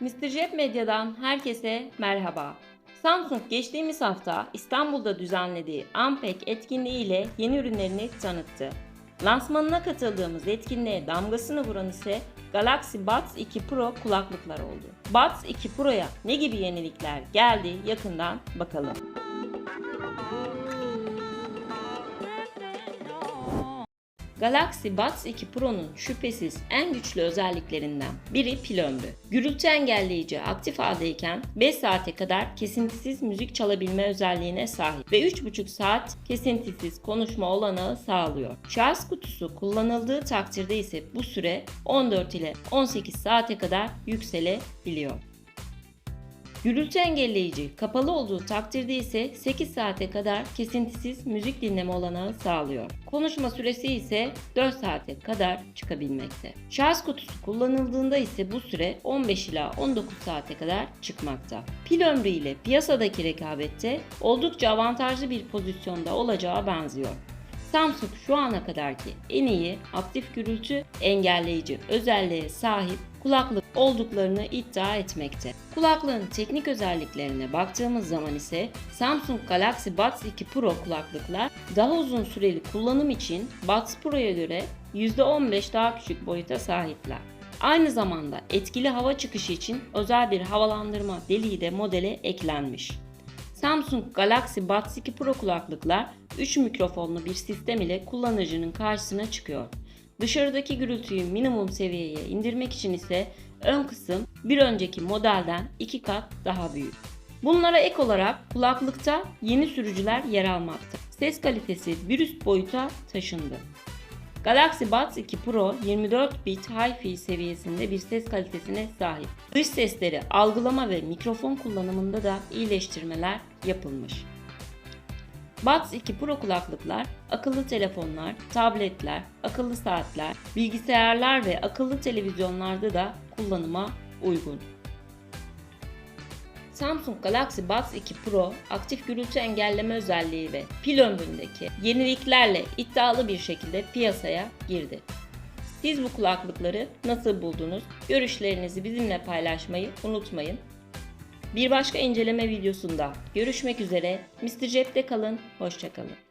Mr. Cep Medya'dan herkese merhaba. Samsung geçtiğimiz hafta İstanbul'da düzenlediği Ampek etkinliği ile yeni ürünlerini tanıttı. Lansmanına katıldığımız etkinliğe damgasını vuran ise Galaxy Buds 2 Pro kulaklıklar oldu. Buds 2 Pro'ya ne gibi yenilikler geldi yakından bakalım. Galaxy Buds 2 Pro'nun şüphesiz en güçlü özelliklerinden biri pil ömrü. Gürültü engelleyici aktif haldeyken 5 saate kadar kesintisiz müzik çalabilme özelliğine sahip ve 3,5 saat kesintisiz konuşma olanağı sağlıyor. Şarj kutusu kullanıldığı takdirde ise bu süre 14 ile 18 saate kadar yükselebiliyor. Gürültü engelleyici kapalı olduğu takdirde ise 8 saate kadar kesintisiz müzik dinleme olanağı sağlıyor. Konuşma süresi ise 4 saate kadar çıkabilmekte. Şarj kutusu kullanıldığında ise bu süre 15 ila 19 saate kadar çıkmakta. Pil ömrü ile piyasadaki rekabette oldukça avantajlı bir pozisyonda olacağı benziyor. Samsung şu ana kadarki en iyi aktif gürültü engelleyici özelliğe sahip kulaklık olduklarını iddia etmekte. Kulaklığın teknik özelliklerine baktığımız zaman ise Samsung Galaxy Buds 2 Pro kulaklıklar daha uzun süreli kullanım için Buds Pro'ya göre %15 daha küçük boyuta sahipler. Aynı zamanda etkili hava çıkışı için özel bir havalandırma deliği de modele eklenmiş. Samsung Galaxy Buds 2 Pro kulaklıklar 3 mikrofonlu bir sistem ile kullanıcının karşısına çıkıyor. Dışarıdaki gürültüyü minimum seviyeye indirmek için ise ön kısım bir önceki modelden 2 kat daha büyük. Bunlara ek olarak kulaklıkta yeni sürücüler yer almakta. Ses kalitesi bir üst boyuta taşındı. Galaxy Buds 2 Pro 24 bit Hi-Fi seviyesinde bir ses kalitesine sahip. Dış sesleri algılama ve mikrofon kullanımında da iyileştirmeler yapılmış. Buds 2 Pro kulaklıklar akıllı telefonlar, tabletler, akıllı saatler, bilgisayarlar ve akıllı televizyonlarda da kullanıma uygun. Samsung Galaxy Buds 2 Pro aktif gürültü engelleme özelliği ve pil ömründeki yeniliklerle iddialı bir şekilde piyasaya girdi. Siz bu kulaklıkları nasıl buldunuz? Görüşlerinizi bizimle paylaşmayı unutmayın. Bir başka inceleme videosunda görüşmek üzere. Mr. Cep'te kalın, hoşçakalın.